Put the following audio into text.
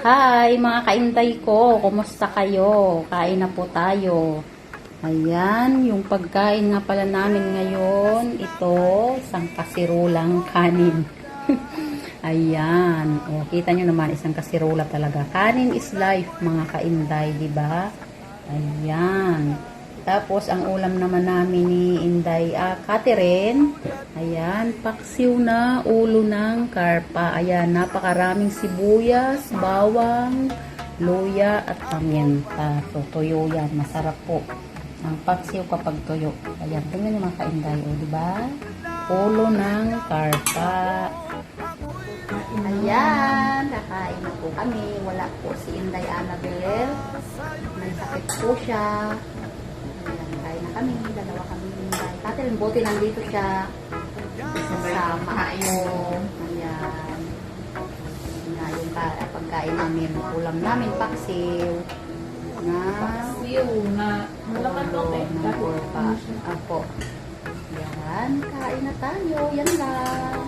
Hi, mga kaintay ko. Kumusta kayo? Kain na po tayo. Ayan, yung pagkain nga pala namin ngayon, ito, isang kasirulang kanin. Ayan. O, kita nyo naman, isang kasirula talaga. Kanin is life, mga kainday, di ba? Ayan. Tapos, ang ulam naman namin ni Inday, ah, Catherine. Ayan, paksiw na ulo ng karpa. Ayan, napakaraming sibuyas, bawang, luya, at paminta. So, tuyo yan. Masarap po. Ang paksiw kapag tuyo. Ayan, tingnan niyo mga kainday, o, di ba? Ulo ng karpa. Ayan, nakain na po kami. Wala po si Inday Annabel. May sakit po siya. Ayan, kain na kami. Dalawa kami. Catherine, buti nandito siya. Kasama ako. Ayan. Ayan, yung ka- pagkain namin. Ulam namin, paksiw. Na Siyo na malaman to eh. korpa. Apo. Yan, kain na tayo. Yan lang.